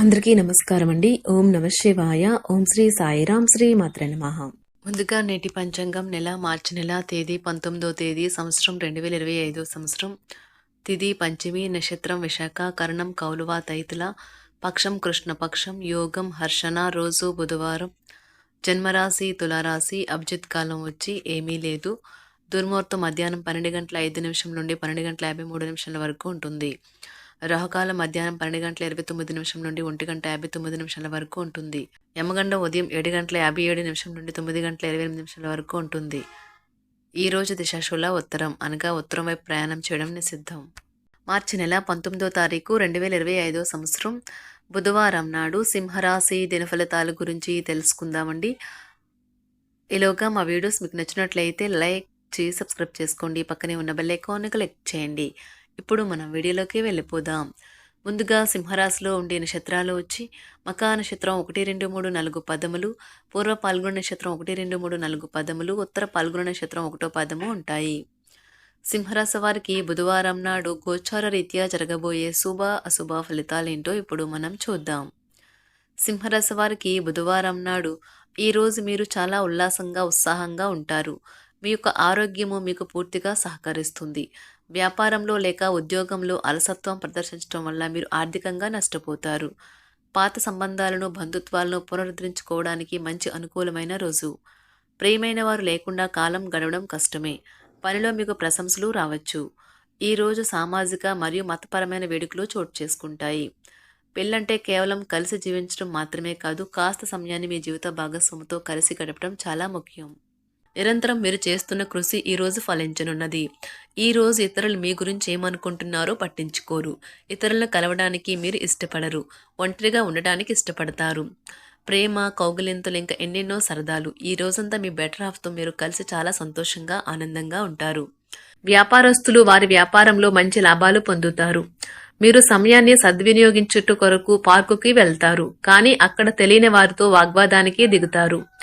అందరికీ నమస్కారం అండి ఓం నమ శివాయ. ఓం శ్రీ సాయిరాం శ్రీ మాత్ర నమః. ముందుగా నేటి పంచాంగం నెల మార్చి నెల తేదీ పంతొమ్మిదో తేదీ సంవత్సరం రెండు వేల ఇరవై ఐదో సంవత్సరం. తిది పంచమి నక్షత్రం విశాఖ కరణం కౌలువ తైతుల పక్షం కృష్ణపక్షం యోగం హర్షణ రోజు బుధవారం. జన్మరాశి తులారాశి అభిజిత్ కాలం వచ్చి ఏమీ లేదు. దుర్ముహూర్తం మధ్యాహ్నం పన్నెండు గంటల ఐదు నిమిషం నుండి పన్నెండు గంటల యాభై మూడు నిమిషాల వరకు ఉంటుంది. రాహుకాలం మధ్యాహ్నం పన్నెండు గంటల ఇరవై తొమ్మిది నిమిషం నుండి ఒంటి గంట యాభై తొమ్మిది నిమిషాల వరకు ఉంటుంది. యమగండ ఉదయం ఏడు గంటల యాభై ఏడు నిమిషం నుండి తొమ్మిది గంటల ఇరవై ఎనిమిది నిమిషాల వరకు ఉంటుంది. ఈ రోజు దిశాశూల ఉత్తరం. అనగా ఉత్తరం వైపు ప్రయాణం చేయడం నిషిద్ధం. మార్చి నెల పంతొమ్మిదో తారీఖు రెండు వేల ఇరవై ఐదో సంవత్సరం. బుధవారం నాడు సింహరాశి దినఫలితాల గురించి తెలుసుకుందామండి. ఈలోగా మా వీడియోస్ మీకు నచ్చినట్లయితే లైక్ చేసి సబ్స్క్రైబ్ చేసుకోండి. పక్కనే ఉన్న బెల్ ఐకాన్ క్లిక్ చేయండి. ఇప్పుడు మనం వీడియోలోకి వెళ్ళిపోదాం. ముందుగా సింహరాశిలో ఉండే నక్షత్రాలు వచ్చి మకా నక్షత్రం ఒకటి రెండు మూడు నాలుగు పదములు పూర్వ పాల్గొన నక్షత్రం ఒకటి రెండు మూడు నాలుగు పదములు ఉత్తర పాల్గొన నక్షత్రం ఒకటో పదము ఉంటాయి. సింహరాశి వారికి బుధవారం నాడు గోచార రీత్యా జరగబోయే శుభ అశుభ ఫలితాలేంటో ఇప్పుడు మనం చూద్దాం. సింహరాశి వారికి బుధవారం నాడు ఈరోజు మీరు చాలా ఉల్లాసంగా ఉత్సాహంగా ఉంటారు. మీ యొక్క ఆరోగ్యము మీకు పూర్తిగా సహకరిస్తుంది. వ్యాపారంలో లేక ఉద్యోగంలో అలసత్వం ప్రదర్శించడం వల్ల మీరు ఆర్థికంగా నష్టపోతారు. పాత సంబంధాలను బంధుత్వాలను పునరుద్ధరించుకోవడానికి మంచి అనుకూలమైన రోజు. ప్రియమైన వారు లేకుండా కాలం గడవడం కష్టమే. పనిలో మీకు ప్రశంసలు రావచ్చు. ఈ రోజు సామాజిక మరియు మతపరమైన వేడుకలు చోటు చేసుకుంటాయి. పెళ్ళంటే కేవలం కలిసి జీవించడం మాత్రమే కాదు కాస్త సమయాన్ని మీ జీవిత భాగస్వామితో కలిసి గడపడం చాలా ముఖ్యం. నిరంతరం మీరు చేస్తున్న కృషి ఈరోజు ఫలించనున్నది. ఈరోజు ఇతరులు మీ గురించి ఏమనుకుంటున్నారో పట్టించుకోరు. ఇతరులను కలవడానికి మీరు ఇష్టపడరు. ఒంటరిగా ఉండడానికి ఇష్టపడతారు. ప్రేమ కౌగులింతలు ఇంకా ఎన్నెన్నో సరదాలు. ఈ రోజంతా మీ బెటర్ హాఫ్తో మీరు కలిసి చాలా సంతోషంగా ఆనందంగా ఉంటారు. వ్యాపారస్తులు వారి వ్యాపారంలో మంచి లాభాలు పొందుతారు. మీరు సమయాన్ని సద్వినియోగించుట కొరకు పార్కుకి వెళ్తారు. కానీ అక్కడ తెలియని వారితో వాగ్వాదానికి దిగుతారు.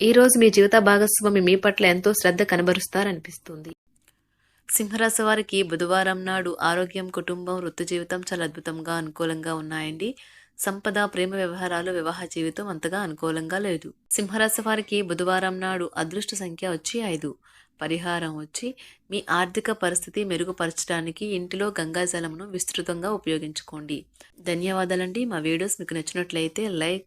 ఈ రోజు మీ జీవిత భాగస్వామి మీ పట్ల ఎంతో శ్రద్ధ కనబరుస్తారనిపిస్తుంది. సింహరాశి వారికి బుధవారం నాడు ఆరోగ్యం కుటుంబం వృత్తి జీవితం చాలా అద్భుతంగా అనుకూలంగా ఉన్నాయండి. సంపద ప్రేమ వ్యవహారాలు వివాహ జీవితం అంతగా అనుకూలంగా లేదు. సింహరాశి వారికి బుధవారం నాడు అదృష్ట సంఖ్య వచ్చి ఐదు. పరిహారం వచ్చి మీ ఆర్థిక పరిస్థితి మెరుగుపరచడానికి ఇంటిలో గంగాజలమును విస్తృతంగా ఉపయోగించుకోండి. ధన్యవాదాలండి. మా వీడియోస్ మీకు నచ్చినట్లయితే లైక్